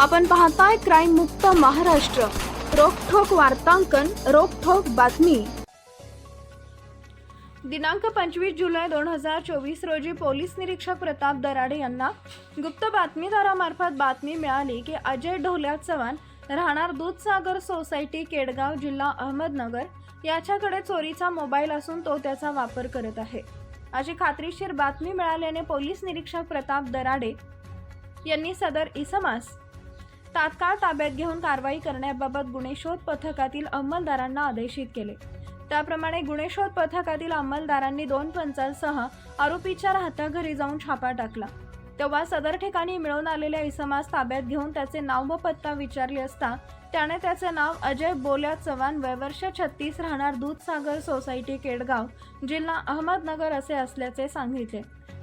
आपण पाहताय क्राईम मुक्त महाराष्ट्र. रोखोक वार्तांकन रोखोक बातमी. दिनांक पंचवीस जुलै दोन हजार चोवीस रोजी पोलीस निरीक्षक प्रताप दराडे यांना गुप्त बातमीदारामार्फत बातमी मिळाली की अजय ढोल्या चव्हाण राहणार दूधसागर सोसायटी केडगाव जिल्हा अहमदनगर याच्याकडे चोरीचा मोबाईल असून तो त्याचा वापर करत आहे. अशी खात्रीशीर बातमी मिळाल्याने पोलीस निरीक्षक प्रताप दराडे यांनी सदर इसमास तात्काळ ताब्यात घेऊन कारवाई करण्याबाबत गुन्हे शोध पथकातील अंमलदारांना आदेशित केले. त्याप्रमाणे गुन्हे शोध पथकातील अंमलदारांनी दोन पंचांसह आरोपीच्या राहत्या घरी जाऊन छापा टाकला. तेव्हा सदर ठिकाणी मिळून आलेल्या इसमास ताब्यात घेऊन त्याचे नाव व पत्ता विचारले असता त्याने त्याचे नाव अजय बोल्या चव्हाण वयवर्ष छत्तीस राहणार दूधसागर सोसायटी केडगाव जिल्हा अहमदनगर असे असल्याचे सांगितले.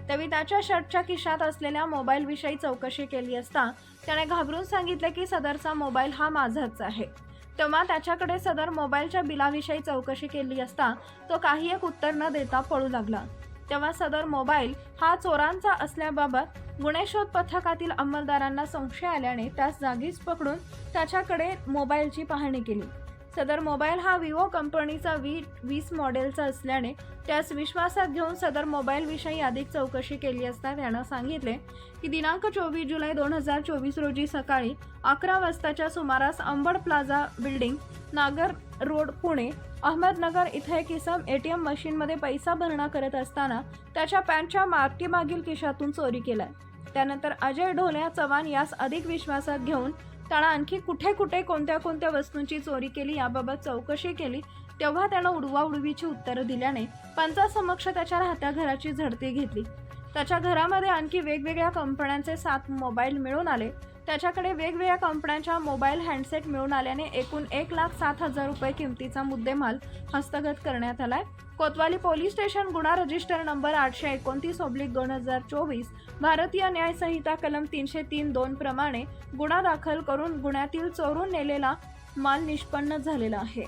तविताच्या त्याच्या शर्टच्या खिशात असलेल्या मोबाईलविषयी चौकशी केली असता त्याने घाबरून सांगितले की सदरचा मोबाईल हा माझाच आहे. तेव्हा त्याच्याकडे सदर मोबाईलच्या बिलाविषयी चौकशी केली असता तो काही एक उत्तर न देता पळू लागला. तेव्हा सदर मोबाईल हा चोरांचा असल्याबाबत गुन्हे शोध पथकातील अंमलदारांना संशय आल्याने त्यास जागीच पकडून त्याच्याकडे मोबाईलची पाहणी केली. सदर मोबाईल हा विवो कंपनीचा वी वीस मॉडेलचा असल्याने त्यास विश्वासात घेऊन सदर मोबाईलविषयी अधिक चौकशी केली असता त्यानं सांगितले की दिनांक चोवीस जुलै दोन हजार चोवीस रोजी सकाळी अकरा वाजताच्या सुमारास Ambad plaza building Nagar road Pune Ahmednagar इथे किसम ए टी एम मशीनमध्ये पैसा भरणा करत असताना त्याच्या पॅन्टच्या मागील खिशातून चोरी केलाय. त्यानंतर अजय ढोल्या चव्हाण यास अधिक विश्वासात घेऊन त्यानं आणखी कुठे कुठे कोणत्या कोणत्या वस्तूंची चोरी केली याबाबत चौकशी केली तेव्हा त्यानं उडवाउडवीची उत्तरं दिल्याने पंचासमक्ष त्याच्या राहत्या घराची झडती घेतली. त्याच्या घरामध्ये आणखी वेगवेगळ्या कंपन्यांचे सात मोबाईल मिळून आले. त्याच्याकडे वेगवेगळ्या कंपन्यांच्या मोबाईल हँडसेट मिळून आल्याने एकूण एक लाख सात हजार रुपये किमतीचा मुद्देमाल हस्तगत करण्यात आलाय. कोतवाली पोलीस स्टेशन गुन्हा रजिस्टर नंबर आठशे एकोणतीस ऑब्लिक दोन हजार चोवीस भारतीय न्याय संहिता कलम तीनशे तीन दोन प्रमाणे गुन्हा दाखल करून गुन्ह्यातील चोरून नेलेला माल निष्पन्न झालेला आहे.